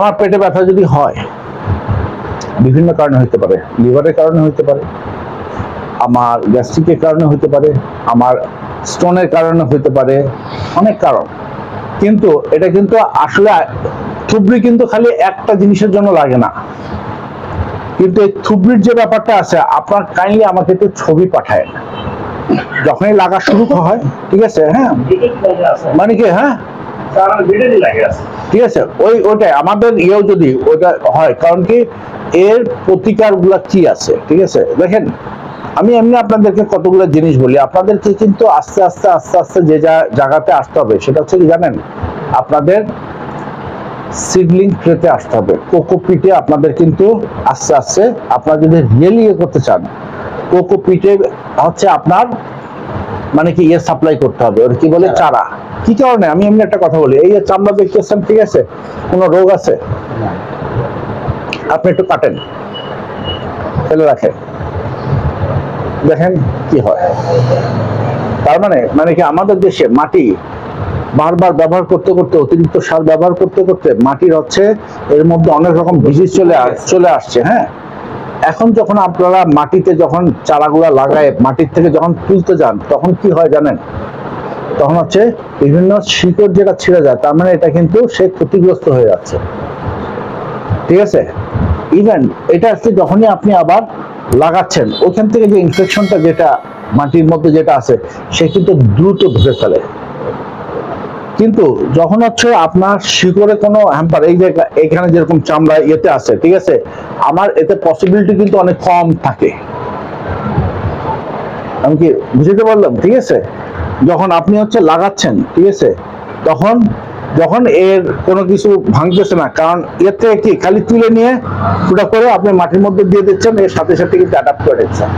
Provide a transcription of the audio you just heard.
আমার পেটে ব্যথা যদি হয়, বিভিন্ন কারণে হতে পারে, লিভারের কারণে হতে পারে, আমার গ্যাস্ট্রিকের কারণে হতে পারে, আমার স্টোনের কারণে হতে পারে, অনেক কারণ। কিন্তু এটা কিন্তু আসলে থুবড়ি কিন্তু খালি একটা জিনিসের জন্য লাগে না। কিন্তু এই থুবড়ির যে ব্যাপারটা আছে, আপনার কাইন্ডলি আমাকে একটু ছবি পাঠায়। যখনই লাগা শুরু হয়, ঠিক আছে হ্যাঁ? মানে কি হ্যাঁ? ঠিক আছে? ওই ওইটাই আমাদের ইয়েও যদি ওইটা হয়, কারণ কি এর প্রতিকারগুলা কি আছে? ঠিক আছে? দেখেন, আমি এমনি আপনাদেরকে কতগুলো জিনিস বলি। আপনাদেরকে কিন্তু আস্তে আস্তে আস্তে আস্তে যে যা- জায়গাতে আসতে হবে, সেটা হচ্ছে কি জানেন? আপনাদের সিডলিং ট্রেতে আসতে হবে। কোকোপিটে আপনাদের কিন্তু আস্তে আস্তে আপনারা যদি রিয়েলি ইয়ে করতে চান কোকোপিটে হচ্ছে আপনার মানে কি ইয়ে সাপ্লাই করতে হবে ওর কি বলে চারা। কি কারণে? আমি এমনি একটা কথা বলি এই যে চামড়া দেখতেছেন ঠিক আছে? কোনো রোগ আছে? আপনি একটু কাটেন। ফেলে রাখেন। দেখেন কি হয়। তার মানে মানে কি আমাদের দেশে মাটি বারবার ব্যবহার করতে করতে অতিরিক্ত সার ব্যবহার করতে করতে মাটির হচ্ছে এর মধ্যে অনেক রকম ডিজিজ চলে চলে আসছে হ্যাঁ? এখন যখন আপনারা মাটিতে যখন চারাগুলা লাগায়, মাটির থেকে যখন তুলতে যান, তখন কি হয় জানেন? তখন হচ্ছে বিভিন্ন শিকড় যেটা ছিঁড়ে যায়, তার মানে এটা কিন্তু সে ক্ষতিগ্রস্ত হয়ে যাচ্ছে। ঠিক আছে? ইভেন এটা হচ্ছে যখনই আপনি আবার লাগাচ্ছেন, ওখান থেকে যে ইনফেকশনটা যেটা মাটির মধ্যে যেটা আছে, সে কিন্তু দ্রুত ধরে ফেলে। কিন্তু যখন হচ্ছে আপনার শিকড়ে কোনো হ্যাম্পার এই যে এখানে যেরকম চামড়া ইয়েতে আছে, ঠিক আছে? আমার এতে পসিবিলিটি কিন্তু অনেক কম থাকে। আমি কি বুঝতে পারলাম? ঠিক আছে? যখন আপনি হচ্ছে লাগাচ্ছেন, ঠিক আছে? তখন, যখন এর কোনো কিছু ভাঙতেছে না, কারণ এর থেকে কি? খালি তুলে নিয়ে ফুটা করে আপনি মাটির মধ্যে দিয়ে দিচ্ছেন, এর সাথে সাথে কিন্তু অ্যাডাপ্ট করে দিচ্ছেন।